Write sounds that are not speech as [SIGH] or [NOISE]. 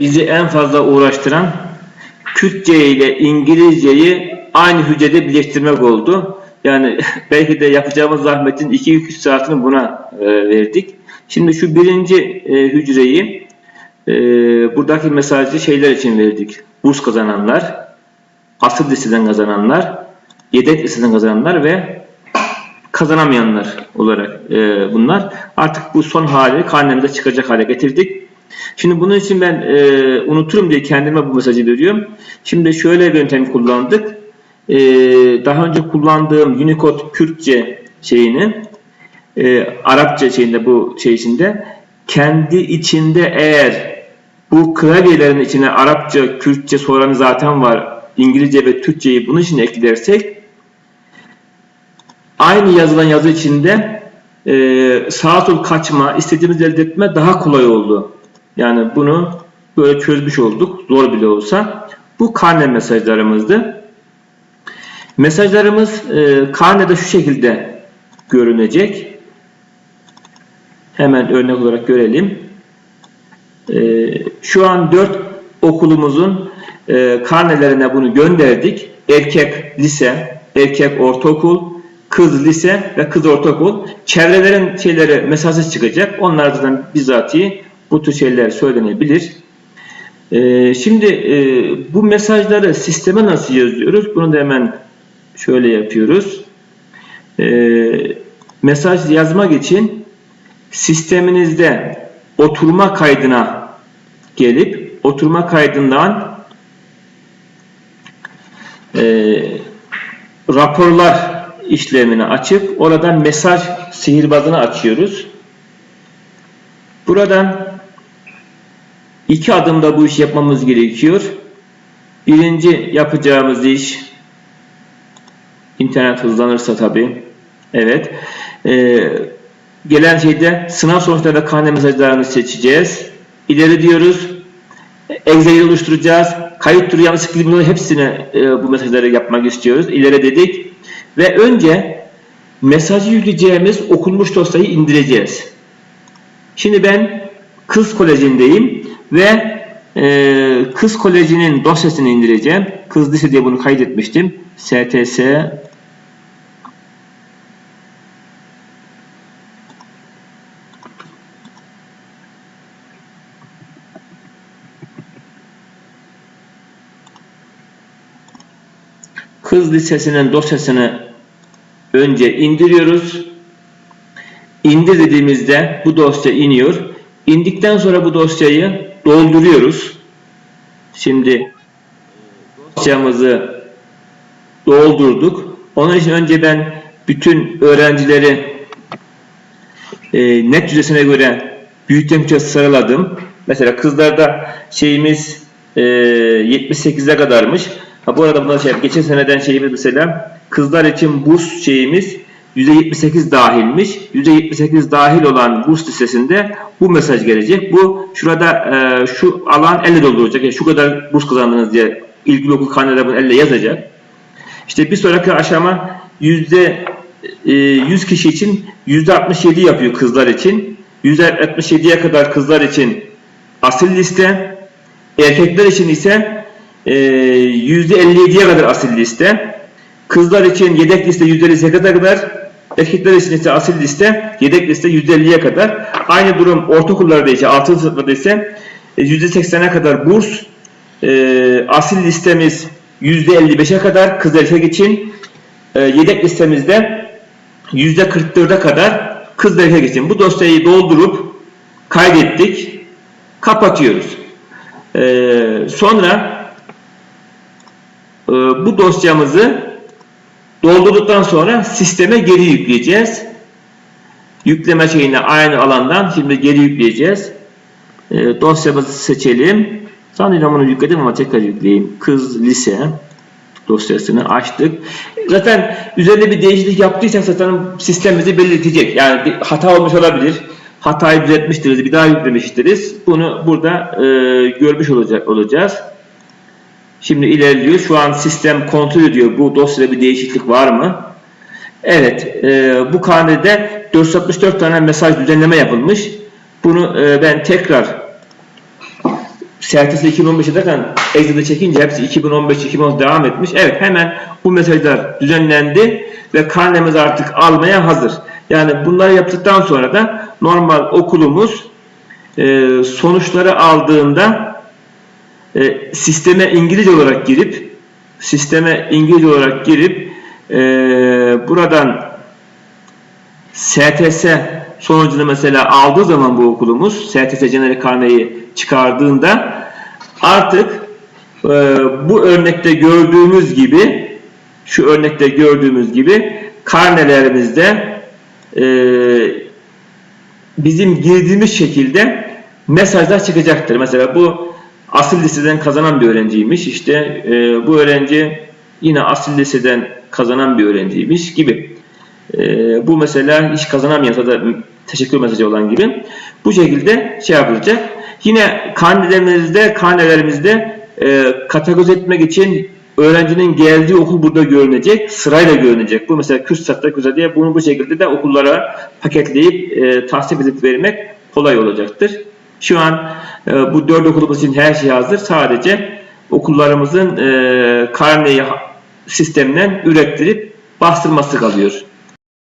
bizi en fazla uğraştıran Kürtçe ile İngilizceyi aynı hücrede birleştirmek oldu. Yani [LAUGHS] belki de yapacağımız zahmetin 2-3 saatini buna e, verdik. Şimdi şu birinci e, hücreyi e, buradaki mesajı şeyler için verdik. Burs kazananlar, asıl listeden kazananlar, yedek listeden kazananlar ve kazanamayanlar olarak bunlar. Artık bu son hali karnemde çıkacak hale getirdik. Şimdi bunun için ben e, unuturum diye kendime bu mesajı veriyorum. Şimdi şöyle bir yöntem kullandık. E, daha önce kullandığım Unicode Kürtçe şeyini e, Arapça şeyinde bu şey içinde kendi içinde eğer bu klavyelerin içine Arapça, Kürtçe soranı zaten var. İngilizce ve Türkçeyi bunun için eklersek aynı yazılan yazı içinde e, sağa sol kaçma, istediğimiz elde etme daha kolay oldu. Yani bunu böyle çözmüş olduk. Zor bile olsa. Bu karne mesajlarımızdı. Mesajlarımız e, karnede şu şekilde görünecek. Hemen örnek olarak görelim. E, şu an 4 okulumuzun e, karnelerine bunu gönderdik. Erkek lise, erkek ortaokul, kız lise ve kız ortaokul. Çevrelerin şeyleri mesajı çıkacak. Onlar zaten bizatihi bu tür şeyler söylenebilir. Ee, şimdi e, bu mesajları sisteme nasıl yazıyoruz? Bunu da hemen şöyle yapıyoruz. Ee, mesaj yazmak için sisteminizde oturma kaydına gelip oturma kaydından e, raporlar işlemini açıp oradan mesaj sihirbazını açıyoruz. Buradan iki adımda bu işi yapmamız gerekiyor. Birinci yapacağımız iş internet hızlanırsa tabi. Evet. Ee, gelen şeyde sınav sonuçlarında karne mesajlarını seçeceğiz. İleri diyoruz. Excel'i oluşturacağız. Kayıt turu yanlışlıkla bunların hepsine e, bu mesajları yapmak istiyoruz. İleri dedik. Ve önce mesajı yükleyeceğimiz okunmuş dosyayı indireceğiz. Şimdi ben Kız Koleji'ndeyim ve e, Kız Koleji'nin dosyasını indireceğim. Kız Lise diye bunu kaydetmiştim. STS Kız Lisesi'nin dosyasını önce indiriyoruz. İndir dediğimizde bu dosya iniyor. İndikten sonra bu dosyayı dolduruyoruz. Şimdi dosyamızı doldurduk. Onun için önce ben bütün öğrencileri e, net yüzdesine göre büyükten küçüğe sıraladım. Mesela kızlarda şeyimiz e, 78'e kadarmış. Ha bu arada bunlar şey, geçen seneden şeyimiz mesela kızlar için burs şeyimiz %78 dahilmiş. %78 dahil olan burs listesinde bu mesaj gelecek. Bu şurada e, şu alan elle dolduracak. Yani şu kadar burs kazandınız diye ilgili okul karneleri bunu elle yazacak. İşte bir sonraki aşama yüzde e, 100 kişi için %67 yapıyor kızlar için. %67'ye kadar kızlar için asil liste. Erkekler için ise e, %57'ye kadar asil liste. Kızlar için yedek liste %58'e kadar, erkekler için ise asil liste, yedek liste %50'ye kadar. Aynı durum ortaokullarda ise, altı sınıflarda ise %80'e kadar burs, e, asil listemiz %55'e kadar kız erkek için, e, yedek listemizde %44'e kadar kız erkek için. Bu dosyayı doldurup kaydettik, kapatıyoruz. E, sonra e, bu dosyamızı Doldurduktan sonra sisteme geri yükleyeceğiz. Yükleme şeyine aynı alandan şimdi geri yükleyeceğiz. E, dosyamızı seçelim. Sanıyorum onu yükledim ama tekrar yükleyeyim. Kız lise dosyasını açtık. Zaten üzerinde bir değişiklik yaptıysak zaten sistemimizi belirtecek. Yani bir hata olmuş olabilir. Hatayı düzeltmiştiriz, bir daha yüklemiştiriz. Bunu burada e, görmüş olacak olacağız. Şimdi ilerliyor. Şu an sistem kontrol ediyor. Bu dosyada bir değişiklik var mı? Evet. E, bu karnede 464 tane mesaj düzenleme yapılmış. Bunu e, ben tekrar sertisi 2015'e zaten Excel'de çekince hepsi 2015-2010 devam etmiş. Evet hemen bu mesajlar düzenlendi ve karnemiz artık almaya hazır. Yani bunları yaptıktan sonra da normal okulumuz e, sonuçları aldığında e, sisteme İngilizce olarak girip sisteme İngilizce olarak girip e, buradan STS sonucunu mesela aldığı zaman bu okulumuz STS Genel Karneyi çıkardığında artık e, bu örnekte gördüğümüz gibi şu örnekte gördüğümüz gibi karnelerimizde e, bizim girdiğimiz şekilde mesajlar çıkacaktır. Mesela bu asil liseden kazanan bir öğrenciymiş. İşte e, bu öğrenci yine asil liseden kazanan bir öğrenciymiş gibi. E, bu mesela hiç kazanamayan da teşekkür mesajı olan gibi. Bu şekilde şey yapılacak. Yine karnelerimizde, karnelerimizde e, kategorize etmek için öğrencinin geldiği okul burada görünecek. Sırayla görünecek. Bu mesela Kürtsatta güzel diye bunu bu şekilde de okullara paketleyip e, tahsis edip vermek kolay olacaktır. Şu an e, bu dört okulumuz için her şey hazır. Sadece okullarımızın e, karneyi sisteminden ürettirip bastırması kalıyor.